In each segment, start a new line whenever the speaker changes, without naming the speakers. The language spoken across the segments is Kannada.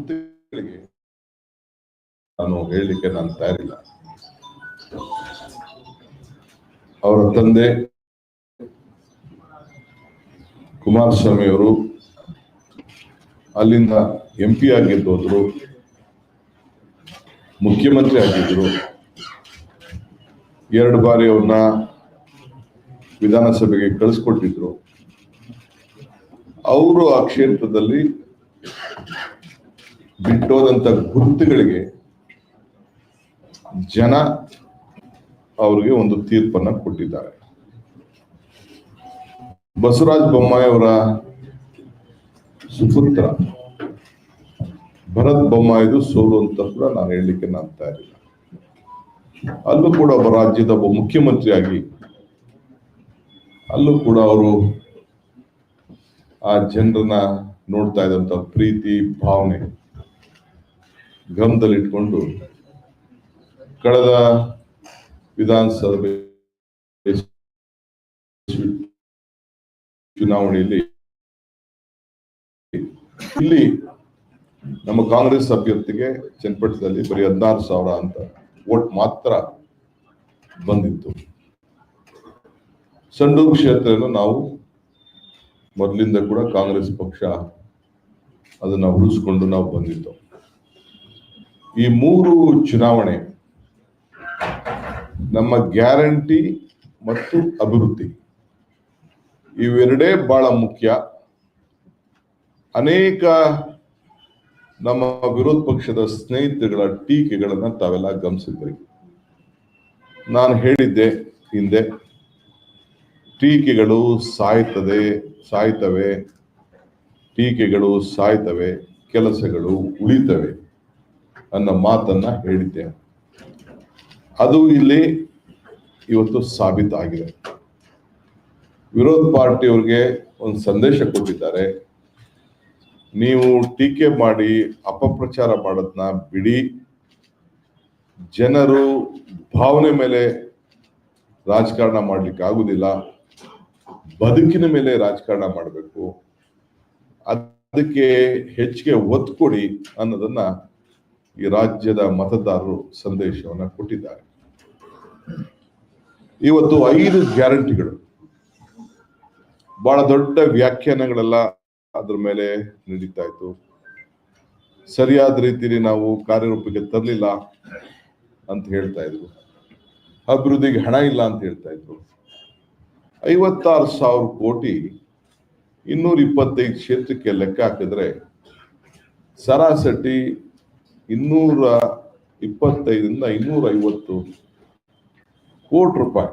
ಗುರುತುಗಳಿಗೆ ನಾನು ಹೇಳಲಿಕ್ಕೆ ನಾನು ತಯಾರಿಲ್ಲ. ಅವರ ತಂದೆ ಕುಮಾರಸ್ವಾಮಿ ಅವರು ಅಲ್ಲಿಂದ ಎಂ ಪಿ ಆಗಿದ್ದೋದ್ರು ಮುಖ್ಯಮಂತ್ರಿ ಆಗಿದ್ರು. ಎರಡು ಬಾರಿ ಅವ್ರನ್ನ ವಿಧಾನಸಭೆಗೆ ಕಳಿಸ್ಕೊಟ್ಟಿದ್ರು. ಅವರು ಆ ಕ್ಷೇತ್ರದಲ್ಲಿ ಬಿಟ್ಟೋದಂತ ಗುರುತುಗಳಿಗೆ ಜನ ಅವರಿಗೆ ಒಂದು ತೀರ್ಪನ್ನ ಕೊಟ್ಟಿದ್ದಾರೆ. ಬಸವರಾಜ ಬೊಮ್ಮಾಯಿ ಅವರ ಸುಪುತ್ರ ಭರತ್ ಬೊಮ್ಮಾಯಿದು ಸೋಲು ಅಂತ ಕೂಡ ನಾನು ಹೇಳಲಿಕ್ಕೆ ನಾನು ತಯಾರಿಲ್ಲ. ಅಲ್ಲೂ ಕೂಡ ಒಬ್ಬ ರಾಜ್ಯದ ಒಬ್ಬ ಮುಖ್ಯಮಂತ್ರಿಯಾಗಿ ಅಲ್ಲೂ ಕೂಡ ಅವರು ಆ ಜನರನ್ನ ನೋಡ್ತಾ ಇದ್ದಂತ ಪ್ರೀತಿ, ಭಾವನೆ ಗಮನದಲ್ಲಿಟ್ಕೊಂಡು ಕಳೆದ ವಿಧಾನಸಭೆ ಚುನಾವಣೆಯಲ್ಲಿ ಇಲ್ಲಿ ನಮ್ಮ ಕಾಂಗ್ರೆಸ್ ಅಭ್ಯರ್ಥಿಗೆ ಚನ್ನಪಟ್ಟಣದಲ್ಲಿ ಬರೀ ಹದಿನಾರು ಸಾವಿರ ಅಂತ ವೋಟ್ ಮಾತ್ರ ಬಂದಿತ್ತು. ಸಂಡೂರು ಕ್ಷೇತ್ರವನ್ನು ನಾವು ಮೊದಲಿಂದ ಕೂಡ ಕಾಂಗ್ರೆಸ್ ಪಕ್ಷ ಅದನ್ನ ಉಳಿಸ್ಕೊಂಡು ನಾವು ಬಂದಿದ್ದು ಈ ಮೂರು ಚುನಾವಣೆ ನಮ್ಮ ಗ್ಯಾರಂಟಿ ಮತ್ತು ಅಭಿವೃದ್ಧಿ. ಇವೆರಡೇ ಬಹಳ ಮುಖ್ಯ. ಅನೇಕ ನಮ್ಮ ವಿರೋಧ ಪಕ್ಷದ ಸ್ನೇಹಿತರುಗಳ ಟೀಕೆಗಳನ್ನು ತಾವೆಲ್ಲ ಗಮನಿಸಿದ್ರಿ. ನಾನು ಹೇಳಿದ್ದೆ ಹಿಂದೆ, ಟೀಕೆಗಳು ಸಾಯ್ತದೆ, ಸಾಯ್ತವೆ, ಟೀಕೆಗಳು ಸಾಯ್ತವೆ, ಕೆಲಸಗಳು ಉಳಿತವೆ. ಅನ್ನೋ ಮಾತನ್ನ ಹೇಳಿದ್ದೆ. ಅದು ಇಲ್ಲಿ ಇವತ್ತು ಸಾಬೀತಾಗಿದೆ. ವಿರೋಧ ಪಾರ್ಟಿಯವ್ರಿಗೆ ಒಂದು ಸಂದೇಶ ಕೊಟ್ಟಿದ್ದಾರೆ. ನೀವು ಟೀಕೆ ಮಾಡಿ ಅಪಪ್ರಚಾರ ಮಾಡೋದನ್ನ ಬಿಡಿ. ಜನರು ಭಾವನೆ ಮೇಲೆ ರಾಜಕಾರಣ ಮಾಡ್ಲಿಕ್ಕೆ ಆಗುದಿಲ್ಲ. ಬದುಕಿನ ಮೇಲೆ ರಾಜಕಾರಣ ಮಾಡಬೇಕು. ಅದಕ್ಕೆ ಹೆಚ್ಚಿಗೆ ಒತ್ತು ಕೊಡಿ ಅನ್ನೋದನ್ನ ಈ ರಾಜ್ಯದ ಮತದಾರರು ಸಂದೇಶವನ್ನ ಕೊಟ್ಟಿದ್ದಾರೆ. ಇವತ್ತು ಐದು ಗ್ಯಾರಂಟಿಗಳು. ಬಹಳ ದೊಡ್ಡ ವ್ಯಾಖ್ಯಾನಗಳೆಲ್ಲ ಅದ್ರ ಮೇಲೆ ನಡೀತಾ ಇತ್ತು. ಸರಿಯಾದ ರೀತಿಯಲ್ಲಿ ನಾವು ಕಾರ್ಯರೂಪಕ್ಕೆ ತರಲಿಲ್ಲ ಅಂತ ಹೇಳ್ತಾ ಇದ್ರು. ಅಭಿವೃದ್ಧಿಗೆ ಹಣ ಇಲ್ಲ ಅಂತ ಹೇಳ್ತಾ ಇದ್ರು. ಐವತ್ತಾರು ಸಾವಿರ ಕೋಟಿ ಇನ್ನೂರ ಇಪ್ಪತ್ತೈದು ಕ್ಷೇತ್ರಕ್ಕೆ ಲೆಕ್ಕ ಹಾಕಿದ್ರೆ ಸರಾಸರಿ ಇನ್ನೂರ ಇಪ್ಪತ್ತೈದರಿಂದ ಇನ್ನೂರ ಐವತ್ತು ಕೋಟಿ ರೂಪಾಯಿ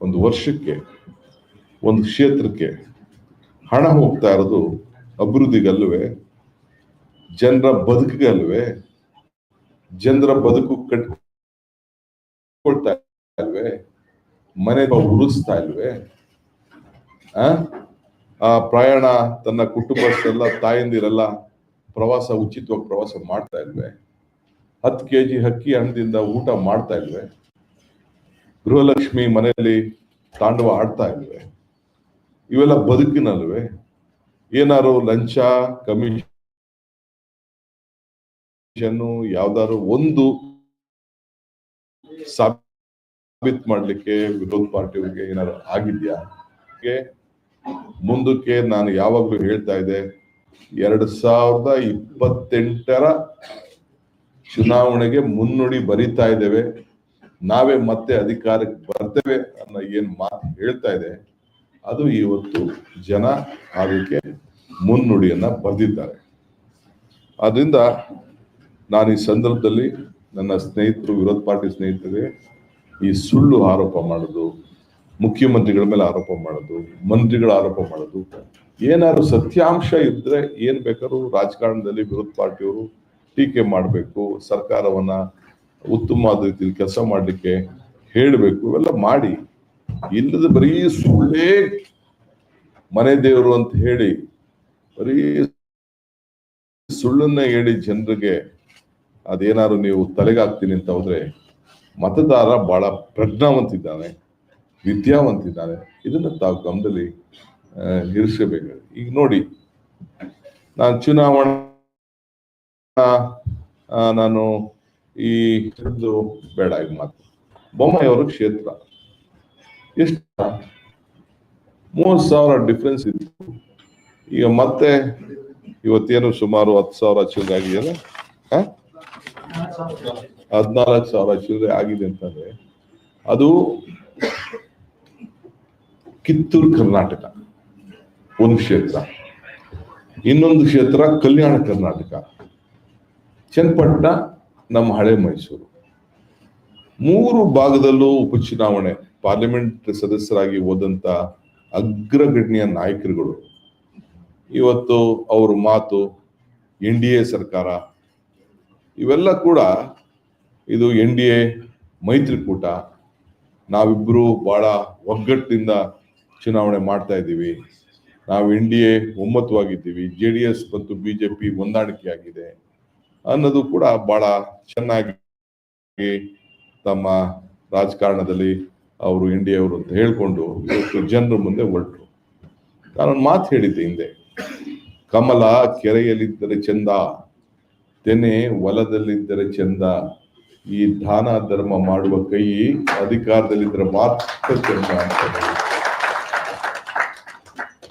ಒಂದು ವರ್ಷಕ್ಕೆ, ಒಂದು ಕ್ಷೇತ್ರಕ್ಕೆ ಹಣ ಹೋಗ್ತಾ ಇರೋದು ಅಭಿವೃದ್ಧಿಗಲ್ವೆ ಜನರ ಬದುಕಿಗಲ್ವೇ ಜನರ ಬದುಕು ಕಟ್ಕೊಳ್ತಾ ಇಲ್ವೇ ಮನೆ ಉರುಸ್ತಾ ಇಲ್ವೇ ಆ? ಪ್ರಯಾಣ ತನ್ನ ಕುಟುಂಬಸ್ಥೆಲ್ಲ ತಾಯಂದಿರೆಲ್ಲ ಪ್ರವಾಸ ಉಚಿತವಾಗಿ ಪ್ರವಾಸ ಮಾಡ್ತಾ ಇಲ್ವೇ ಹತ್ತು ಕೆ ಜಿ ಹಕ್ಕಿ ಹಣದಿಂದ ಊಟ ಮಾಡ್ತಾ ಇಲ್ವೇ ಗೃಹಲಕ್ಷ್ಮಿ ಮನೆಯಲ್ಲಿ ತಾಂಡವ ಆಡ್ತಾ ಇಲ್ವೇ ಇವೆಲ್ಲ ಬದುಕಿನಲ್ವೆ? ಏನಾರು ಲಂಚ ಕಮಿಷನ್ ಯಾವ್ದಾದ್ರು ಒಂದು ಸಾಬೀತ್ ಮಾಡ್ಲಿಕ್ಕೆ ವಿರೋಧ ಪಾರ್ಟಿಗಳಿಗೆ ಏನಾದ್ರು ಆಗಿದ್ಯಾ? ಮುಂದಕ್ಕೆ ನಾನು ಯಾವಾಗ್ಲೂ ಹೇಳ್ತಾ ಇದ್ದೆ ಎರಡ್ ಸಾವಿರದ ಇಪ್ಪತ್ತೆಂಟರ ಚುನಾವಣೆಗೆ ಮುನ್ನುಡಿ ಬರಿತಾ ಇದ್ದೇವೆ. ನಾವೇ ಮತ್ತೆ ಅಧಿಕಾರಕ್ಕೆ ಬರ್ತೇವೆ ಅನ್ನೋ ಏನು ಮಾತು ಹೇಳ್ತಾ ಇದೆ. ಅದು ಇವತ್ತು ಜನ ಅದಕ್ಕೆ ಮುನ್ನುಡಿಯನ್ನ ಬರೆದಿದ್ದಾರೆ. ಆದ್ರಿಂದ ನಾನು ಈ ಸಂದರ್ಭದಲ್ಲಿ ನನ್ನ ಸ್ನೇಹಿತರು, ವಿರೋಧ ಪಾರ್ಟಿ ಸ್ನೇಹಿತರಿಗೆ ಈ ಸುಳ್ಳು ಆರೋಪ ಮಾಡೋದು ಮುಖ್ಯಮಂತ್ರಿಗಳ ಮೇಲೆ ಆರೋಪ ಮಾಡೋದು, ಮಂತ್ರಿಗಳ ಆರೋಪ ಮಾಡೋದು. ಏನಾದ್ರು ಸತ್ಯಾಂಶ ಇದ್ರೆ ಏನ್ ಬೇಕಾದ್ರೂ ರಾಜಕಾರಣದಲ್ಲಿ ವಿರೋಧ ಪಾರ್ಟಿಯವರು ಟೀಕೆ ಮಾಡಬೇಕು, ಸರ್ಕಾರವನ್ನ ಉತ್ತಮವಾದ ರೀತಿಯಲ್ಲಿ ಕೆಲಸ ಮಾಡಲಿಕ್ಕೆ ಹೇಳಬೇಕು, ಇವೆಲ್ಲ ಮಾಡಿ. ಇಲ್ಲದ ಬರೀ ಸುಳ್ಳೇ ಮನೆ ದೇವರು ಅಂತ ಹೇಳಿ, ಬರೀ ಸುಳ್ಳನ್ನ ಹೇಳಿ ಜನರಿಗೆ ಅದೇನಾದ್ರು ನೀವು ತಲೆಗಾಗ್ತೀನಿ ಅಂತ ಹೋದ್ರೆ ಮತದಾರ ಬಹಳ ಪ್ರಜ್ಞಾವಂತಿದ್ದಾನೆ ವಿದ್ಯಾವಂತಿದ್ದಾನೆ ಇದನ್ನು ತಾವು ಗಮನದಲ್ಲಿ ಇರಿಸಬೇಕು ಈಗ ನೋಡಿ, ನಾನು ಚುನಾವಣಾ ನಾನು ಈ ಬೇಡ, ಈಗ ಮಾತು ಬೊಮ್ಮಾಯಿಯವರ ಕ್ಷೇತ್ರ. ಎಷ್ಟು ಮೂವತ್ತು ಸಾವಿರ ಡಿಫ್ರೆನ್ಸ್ ಇತ್ತು. ಈಗ ಮತ್ತೆ ಇವತ್ತೇನು ಸುಮಾರು ಹತ್ತು ಸಾವಿರ ಚಿಲ್ಲರೆ ಆಗಿದೆಯಲ್ಲ ಹದ್ನಾಲ್ಕು ಸಾವಿರ ಚಿಲ್ಲರೆ ಆಗಿದೆ ಅಂತಂದ್ರೆ, ಅದು ಕಿತ್ತೂರು ಕರ್ನಾಟಕ, ಒಂದು ಕ್ಷೇತ್ರ. ಇನ್ನೊಂದು ಕ್ಷೇತ್ರ ಕಲ್ಯಾಣ ಕರ್ನಾಟಕ. ಚನ್ನಪಟ್ಟಣ, ನಮ್ಮ ಹಳೆ ಮೈಸೂರು. ಮೂರು ಭಾಗದಲ್ಲೂ ಉಪಚುನಾವಣೆ, ಪಾರ್ಲಿಮೆಂಟ್ ಸದಸ್ಯರಾಗಿ ಹೋದಂತ ಅಗ್ರಗಣ್ಯ ನಾಯಕರುಗಳು. ಇವತ್ತು ಅವ್ರ ಮಾತು, ಎನ್ ಡಿ ಎ ಸರ್ಕಾರ, ಇವೆಲ್ಲ ಕೂಡ ಇದು ಎನ್ ಡಿ ಎ ಮೈತ್ರಿಕೂಟ. ನಾವಿಬ್ಬರು ಬಹಳ ಒಗ್ಗಟ್ಟಿನಿಂದ ಚುನಾವಣೆ ಮಾಡ್ತಾ ಇದ್ದೀವಿ. ನಾವು ಎನ್ ಡಿ ಎ ಒಮ್ಮತವಾಗಿದ್ದೀವಿ. ಜೆ ಡಿ ಎಸ್ ಮತ್ತು ಬಿಜೆಪಿ ಹೊಂದಾಣಿಕೆ ಆಗಿದೆ ಅನ್ನೋದು ಕೂಡ ಬಹಳ ಚೆನ್ನಾಗಿ ತಮ್ಮ ರಾಜಕಾರಣದಲ್ಲಿ ಅವರು ಎನ್ ಡಿ ಎ ಅವರು ಅಂತ ಹೇಳ್ಕೊಂಡು ಇವತ್ತು ಜನರ ಮುಂದೆ ಹೊರಟರು. ನಾನೊಂದು ಮಾತು ಹೇಳಿದ್ದೆ ಹಿಂದೆ. ಕಮಲ ಕೆರೆಯಲ್ಲಿದ್ದರೆ ಚಂದ, ತೆನೆ ಹೊಲದಲ್ಲಿದ್ದರೆ ಚಂದ, ಈ ದಾನ ಧರ್ಮ ಮಾಡುವ ಕೈ ಅಧಿಕಾರದಲ್ಲಿದ್ದರೆ ಮಾತ್ರ ಚಂದ ಅಂತ.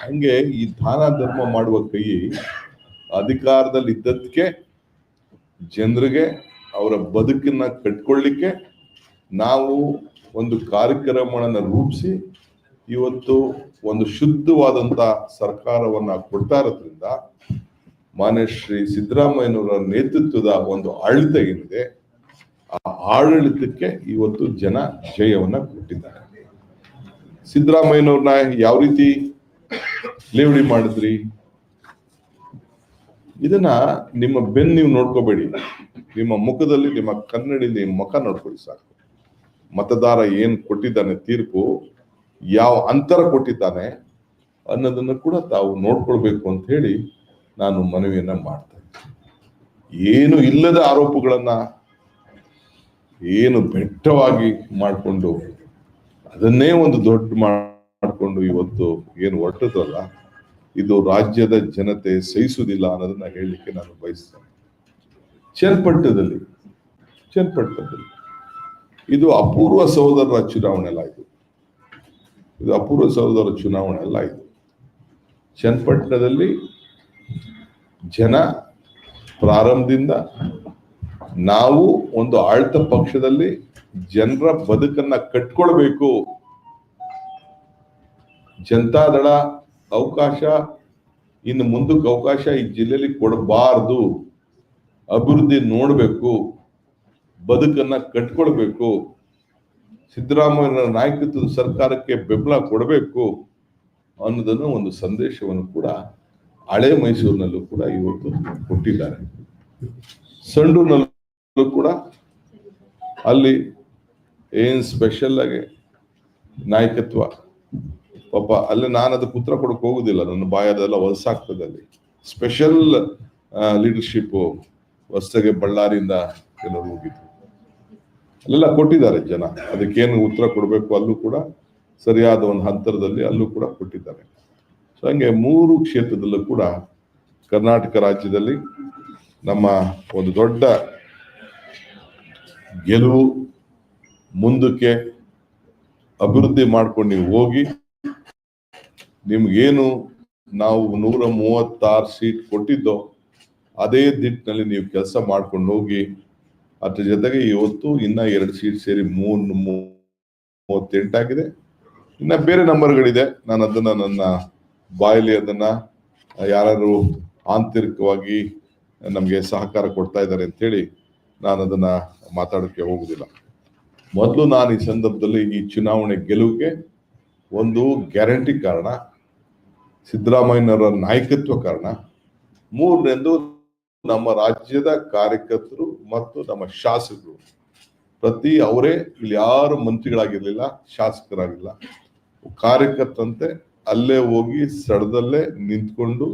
ಹಂಗೆ ಈ ದಾನ ಧರ್ಮ ಮಾಡುವ ಕೈ ಅಧಿಕಾರದಲ್ಲಿ ಇದ್ದದಕ್ಕೆ ಜನರಿಗೆ ಅವರ ಬದುಕನ್ನ ಕಟ್ಕೊಳ್ಳಿಕ್ಕೆ ನಾವು ಒಂದು ಕಾರ್ಯಕ್ರಮಗಳನ್ನ ರೂಪಿಸಿ ಇವತ್ತು ಒಂದು ಶುದ್ಧವಾದಂತ ಸರ್ಕಾರವನ್ನ ಕೊಡ್ತಾ ಇರೋದ್ರಿಂದ ಮಾನ್ಯ ಶ್ರೀ ಸಿದ್ದರಾಮಯ್ಯನವರ ನೇತೃತ್ವದ ಒಂದು ಆಡಳಿತ ಏನಿದೆ, ಆ ಆಡಳಿತಕ್ಕೆ ಇವತ್ತು ಜನ ಜಯವನ್ನ ಕೊಟ್ಟಿದ್ದಾರೆ. ಸಿದ್ದರಾಮಯ್ಯನವ್ರನ್ನ ಯಾವ ರೀತಿ ಲೇವಡಿ ಮಾಡಿದ್ರಿ. ಇದನ್ನ ನಿಮ್ಮ ಬೆನ್ ನೀವು ನೋಡ್ಕೋಬೇಡಿ. ನಿಮ್ಮ ಮುಖದಲ್ಲಿ, ನಿಮ್ಮ ಕನ್ನಡಿ ನಿಮ್ಮ ಮುಖ ನೋಡ್ಕೊಳ್ಳಿ ಸಾಕು. ಮತದಾರ ಏನ್ ಕೊಟ್ಟಿದ್ದಾನೆ ತೀರ್ಪು, ಯಾವ ಅಂತರ ಕೊಟ್ಟಿದ್ದಾನೆ ಅನ್ನೋದನ್ನು ಕೂಡ ತಾವು ನೋಡ್ಕೊಳ್ಬೇಕು ಅಂತ ಹೇಳಿ ನಾನು ಮನವಿಯನ್ನ ಮಾಡ್ತೇನೆ ಏನು ಇಲ್ಲದ ಆರೋಪಗಳನ್ನ ಏನು ಬೆಟ್ಟವಾಗಿ ಮಾಡಿಕೊಂಡು ಅದನ್ನೇ ಒಂದು ದೊಡ್ಡ ಮಾಡಿಕೊಂಡು ಇವತ್ತು ಏನು ಹೊರಟದಲ್ಲ ಇದು ರಾಜ್ಯದ ಜನತೆ ಸಹಿಸುವುದಿಲ್ಲ ಅನ್ನೋದನ್ನ ಹೇಳಲಿಕ್ಕೆ ನಾನು ಬಯಸ್ತೇನೆ. ಚನ್ನಪಟ್ಟಣದಲ್ಲಿ ಚನ್ನಪಟ್ಟಣದಲ್ಲಿ ಇದು ಅಪೂರ್ವ ಸಹೋದರರ ಚುನಾವಣೆ ಅಲ್ಲ ಇದು. ಇದು ಅಪೂರ್ವ ಸಹೋದರ ಚುನಾವಣೆ ಅಲ್ಲ ಇದು. ಚನ್ನಪಟ್ಟಣದಲ್ಲಿ ಜನ ಪ್ರಾರಂಭದಿಂದ ನಾವು ಒಂದು ಆಳ್ತ ಪಕ್ಷದಲ್ಲಿ ಜನರ ಬದುಕನ್ನ ಕಟ್ಕೊಳ್ಬೇಕು. ಜನತಾದಳ ಅವಕಾಶ, ಇನ್ನು ಮುಂದಕ್ಕೆ ಅವಕಾಶ ಈ ಜಿಲ್ಲೆಯಲ್ಲಿ ಕೊಡಬಾರದು. ಅಭಿವೃದ್ಧಿ ನೋಡಬೇಕು, ಬದುಕನ್ನ ಕಟ್ಕೊಳ್ಬೇಕು, ಸಿದ್ದರಾಮಯ್ಯನ ನಾಯಕತ್ವದ ಸರ್ಕಾರಕ್ಕೆ ಬೆಂಬಲ ಕೊಡಬೇಕು ಅನ್ನೋದನ್ನು ಒಂದು ಸಂದೇಶವನ್ನು ಕೂಡ ಹಳೆ ಮೈಸೂರಿನಲ್ಲೂ ಕೂಡ ಇವತ್ತು ಕೊಟ್ಟಿದ್ದಾರೆ. ಸಂಡೂರಿನಲ್ಲೂ ಕೂಡ ಅಲ್ಲಿ ಏನ್ ಸ್ಪೆಷಲ್ ಆಗಿ ನಾಯಕತ್ವ ಪಾಪ ಅಲ್ಲಿ ನಾನು ಅದಕ್ಕೆ ಉತ್ತರ ಕೊಡಕ್ಕೆ ಹೋಗುದಿಲ್ಲ, ನನ್ನ ಬಾಯದೆಲ್ಲ ಹೊಲಸಾಗ್ತದೆ ಅಲ್ಲಿ. ಸ್ಪೆಷಲ್ ಲೀಡರ್ಶಿಪ್ ಹೊಸಗೆ ಬಳ್ಳಾರಿಯಿಂದ ಕೆಲವರು ಹೋಗಿದ್ರು. ಅಲ್ಲೆಲ್ಲ ಕೊಟ್ಟಿದ್ದಾರೆ ಜನ. ಅದಕ್ಕೇನು ಉತ್ತರ ಕೊಡಬೇಕು ಅಲ್ಲೂ ಕೂಡ, ಸರಿಯಾದ ಒಂದು ಹಂತರದಲ್ಲಿ ಅಲ್ಲೂ ಕೂಡ ಕೊಟ್ಟಿದ್ದಾರೆ. ಸೊ ಹಂಗೆ ಮೂರು ಕ್ಷೇತ್ರದಲ್ಲೂ ಕೂಡ ಕರ್ನಾಟಕ ರಾಜ್ಯದಲ್ಲಿ ನಮ್ಮ ಒಂದು ದೊಡ್ಡ ಗೆಲುವು ಮುಂದಕ್ಕೆ ಅಭಿವೃದ್ಧಿ ಮಾಡ್ಕೊಂಡು ನೀವು ಹೋಗಿ ನಿಮ್ಗೇನು ನಾವು ನೂರ ಮೂವತ್ತಾರು ಸೀಟ್ ಕೊಟ್ಟಿದ್ದೋ ಅದೇ ದಿಟ್ಟಿನಲ್ಲಿ ನೀವು ಕೆಲಸ ಮಾಡ್ಕೊಂಡು ಹೋಗಿ, ಅದ್ರ ಜೊತೆಗೆ ಇವತ್ತು ಇನ್ನ ಎರಡು ಸೀಟ್ ಸೇರಿ ಮೂರ್ ಮೂವತ್ತೆಂಟಾಗಿದೆ ಇನ್ನ ಬೇರೆ ನಂಬರ್ಗಳಿದೆ. ನಾನು ಅದನ್ನ ನನ್ನ ಬಾಯಲ್ಲಿ ಅದನ್ನ ಯಾರು ಆಂತರಿಕವಾಗಿ ನಮಗೆ ಸಹಕಾರ ಕೊಡ್ತಾ ಇದ್ದಾರೆ ಅಂತ ಹೇಳಿ ನಾನು ಅದನ್ನ ಮಾತಾಡೋಕ್ಕೆ ಹೋಗುದಿಲ್ಲ. ಮೊದಲು ನಾನು ಈ ಸಂದರ್ಭದಲ್ಲಿ ಈ ಚುನಾವಣೆ ಗೆಲುವಿಗೆ ಒಂದು ಗ್ಯಾರಂಟಿ ಕಾರಣ ಸಿದ್ದರಾಮಯ್ಯನವರ ನಾಯಕತ್ವ ಕಾರಣ, ಮೂರನೆಂದು ನಮ್ಮ ರಾಜ್ಯದ ಕಾರ್ಯಕರ್ತರು ಮತ್ತು ನಮ್ಮ ಶಾಸಕರು. ಪ್ರತಿ ಅವರೇ ಇಲ್ಲಿ ಯಾರು ಮಂತ್ರಿಗಳಾಗಿರ್ಲಿಲ್ಲ, ಶಾಸಕರಾಗಿಲ್ಲ. ಕಾರ್ಯಕರ್ತಂತೆ ಅಲ್ಲೇ ಹೋಗಿ ಸ್ಥಳದಲ್ಲೇ ನಿಂತ್ಕೊಂಡು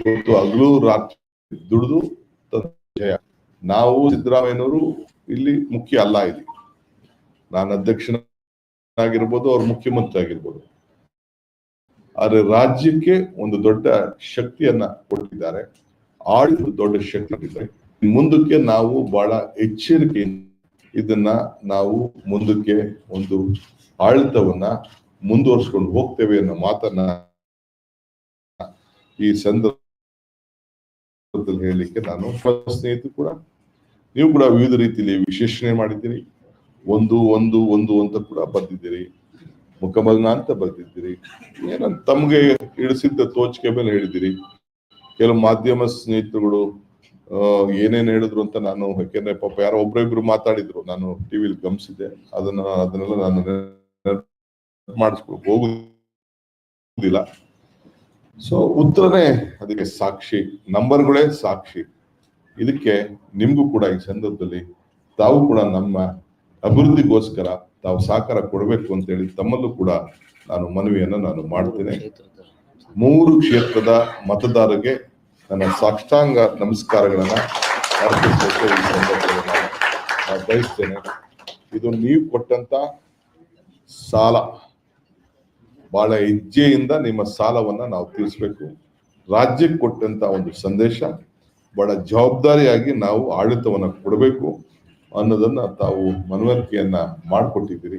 ಇವತ್ತು ಹಗಲು ರಾತ್ರಿ ದುಡಿದು ನಾವು ಸಿದ್ದರಾಮಯ್ಯನವರು ಇಲ್ಲಿ ಮುಖ್ಯ ಅಲ್ಲ ಇಲ್ಲಿ. ನಾನು ಅಧ್ಯಕ್ಷನಾಗಿರ್ಬೋದು, ಅವ್ರ ಮುಖ್ಯಮಂತ್ರಿ ಆಗಿರ್ಬೋದು. ಆದ್ರೆ ರಾಜ್ಯಕ್ಕೆ ಒಂದು ದೊಡ್ಡ ಶಕ್ತಿಯನ್ನ ಕೊಟ್ಟಿದ್ದಾರೆ. ಆಡಿದ ದೊಡ್ಡ ಶಕ್ತಿ ಮುಂದಕ್ಕೆ ನಾವು ಬಹಳ ಎಚ್ಚರಿಕೆ ಇದನ್ನ ನಾವು ಮುಂದಕ್ಕೆ ಒಂದು ಆಡಳಿತವನ್ನ ಮುಂದುವರ್ಸ್ಕೊಂಡು ಹೋಗ್ತೇವೆ ಅನ್ನೋ ಮಾತನ್ನ ಈ ಸಂದರ್ಭದಲ್ಲಿ ಹೇಳಲಿಕ್ಕೆ ನಾನು ಸ್ನೇಹಿತರು ಕೂಡ, ನೀವು ಕೂಡ ವಿವಿಧ ರೀತಿಯಲ್ಲಿ ವಿಶ್ಲೇಷಣೆ ಮಾಡಿದ್ದೀರಿ. ಒಂದು ಒಂದು ಒಂದು ಅಂತ ಕೂಡ ಬರ್ದಿದ್ದೀರಿ ಮುಖಮಲ್ನ ಅಂತ ಬರ್ತಿದ್ದೀರಿ. ಏನಂತ ತಮ್ಗೆ ಇಳಿಸಿದ್ದ ತೋಚಿಕೆ ಮೇಲೆ ಹೇಳಿದಿರಿ ಕೆಲವು ಮಾಧ್ಯಮ ಸ್ನೇಹಿತರುಗಳು ಏನೇನ್ ಹೇಳಿದ್ರು ಅಂತ ನಾನು, ಯಾಕೆಂದ್ರೆ ಪಾಪ ಯಾರೋ ಒಬ್ರಿಬ್ರು ಮಾತಾಡಿದ್ರು. ನಾನು ಟಿವಿಲಿ ಗಮನಿಸಿದ್ದೆ. ಅದನ್ನ, ಅದನ್ನೆಲ್ಲ ನಾನು ಮಾಡಿಸ್ಕೊಳಕ್ ಹೋಗುದಿಲ್ಲ. ಸೊ ಉತ್ತರನೇ ಅದಕ್ಕೆ ಸಾಕ್ಷಿ. ನಂಬರ್ಗಳೇ ಸಾಕ್ಷಿ. ಇದಕ್ಕೆ ನಿಮ್ಗೂ ಕೂಡ ಈ ಸಂದರ್ಭದಲ್ಲಿ ತಾವು ಕೂಡ ನಮ್ಮ ಅಭಿವೃದ್ಧಿಗೋಸ್ಕರ ತಾವು ಸಹಕಾರ ಕೊಡಬೇಕು ಅಂತ ಹೇಳಿ ತಮ್ಮಲ್ಲೂ ಕೂಡ ನಾನು ಮನವಿಯನ್ನು ನಾನು ಮಾಡ್ತೇನೆ. ಮೂರು ಕ್ಷೇತ್ರದ ಮತದಾರರಿಗೆ ನನ್ನ ಸಾಷ್ಟಾಂಗ ನಮಸ್ಕಾರಗಳನ್ನು ಅರ್ಪಿಸಬೇಕು ಈ ಸಂದರ್ಭದಲ್ಲಿ ನಾನು ನಾನು ಬಯಸ್ತೇನೆ. ಇದು ನೀವು ಕೊಟ್ಟಂತ ಸಾಲ ಬಹಳ ಹೆಜ್ಜೆಯಿಂದ ನಿಮ್ಮ ಸಾಲವನ್ನ ನಾವು ತೀರಿಸಬೇಕು. ರಾಜ್ಯಕ್ಕೆ ಕೊಟ್ಟಂತ ಒಂದು ಸಂದೇಶ ಬಹಳ ಜವಾಬ್ದಾರಿಯಾಗಿ ನಾವು ಆಡಳಿತವನ್ನ ಕೊಡಬೇಕು. ಅನ್ನೋದನ್ನ ತಾವು ಮನವರಿಕೆಯನ್ನ ಮಾಡಿಕೊಟ್ಟಿದ್ದೀರಿ.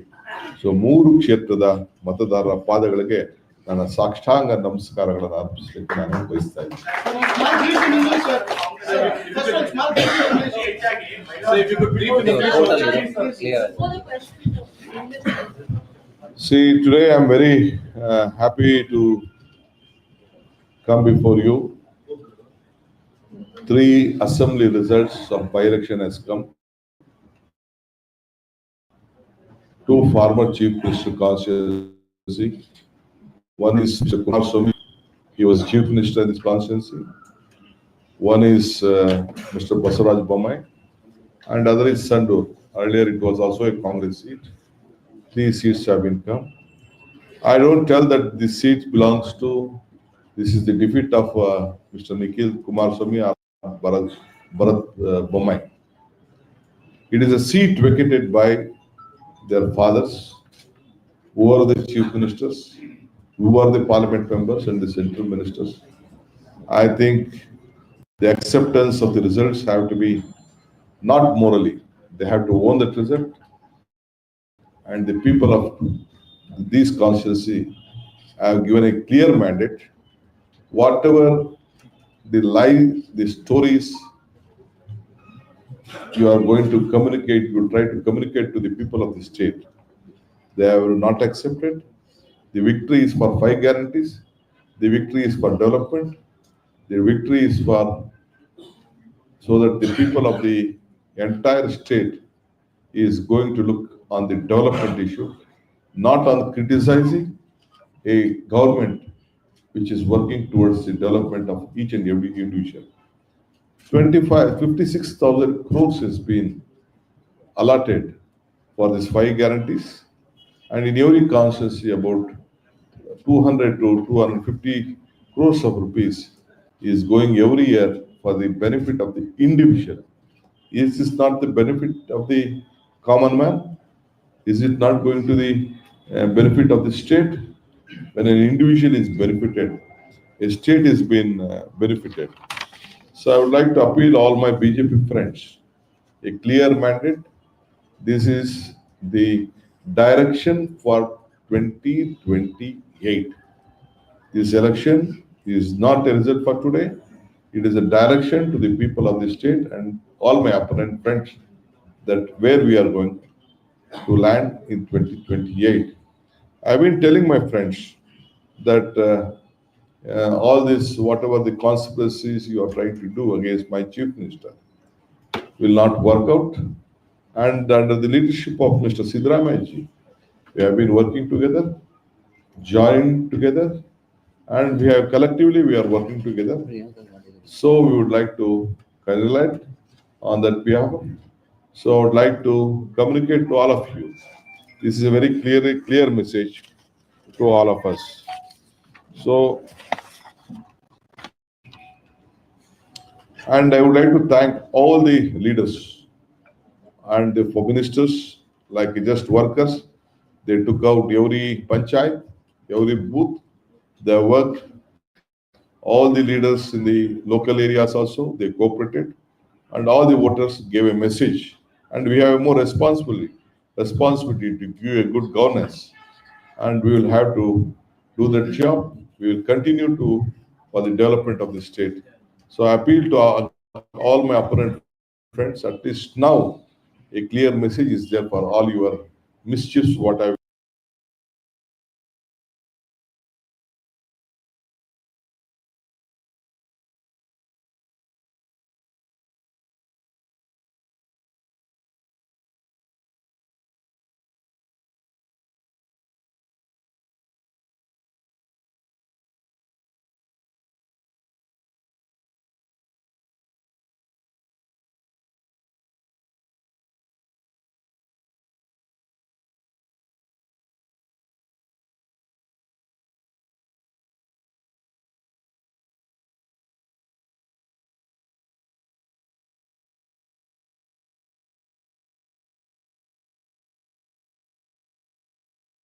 ಸೊ ಮೂರು ಕ್ಷೇತ್ರದ ಮತದಾರರ ಪಾದಗಳಿಗೆ ನನ್ನ ಸಾಕ್ಷಾಂಗ ನಮಸ್ಕಾರಗಳನ್ನು ಅರ್ಪಿಸಲಿಕ್ಕೆ ನಾನು ಬಯಸ್ತಾ
C
today I am very happy to come before you three assembly results of by election as come Two former chief minister constituency. One is Mr. Kumar Swamy, he was chief minister in this constituency. One is uh, Mr. Basaraj Bommai, and other is Sandur. Earlier it was also a Congress seat three seats have been come. I don't tell that this seat belongs to, this is the defeat of uh, Mr. Nikhil Kumaraswamy or Bharat, Bharat uh. It is a seat vacated by their fathers, who are the chief ministers, who are the parliament members and the central ministers. I think the acceptance of the results have to be not morally, they have to own that result and the people of this constituency have given a clear mandate. Whatever the lies, the stories you are going to communicate, you try to communicate to the people of the state. They have not accepted. The victory is for five guarantees. The victory is for development. The victory is for so that the people of the entire state is going to look on the development issue, not on criticizing a government which is working towards the development of each and every individual. 25, 56,000 crores has been allotted for these five guarantees. And in every constituency, about 200 to 250 crores of rupees is going every year for the benefit of the individual. Is this not the benefit of the common man? Is it not going to the uh, benefit of the state? When an individual is benefited, a state is being uh, benefited. So I would like to appeal all my BJP friends, a clear mandate. This is the direction for 2028. This election is not a result for today. It is a direction to the people of the state and all my opponent friends that where we are going to land in 2028. I've been telling my friends that uh, uh, all this, whatever the conspiracies you are trying to do against my chief minister, will not work out. And under the leadership of Mr. Sidramaya we have been working together, joined together, and we have collectively we are working together. So we would like to congratulate on that behalf. So I would like to communicate to all of you. This is a very clear, clear message to all of us. So, and I would like to thank all the leaders and the for ministers, like just workers. They took out every panchayat, every booth. They worked. All the leaders in the local areas also, they cooperated. and all the voters gave a message. And we have a more responsibility, responsibility to give a good governance. And we will have to do that job. We will continue to, for the development of the state. So I appeal to all, all my opponent friends, at least now, a clear message is there for all your mischiefs, what I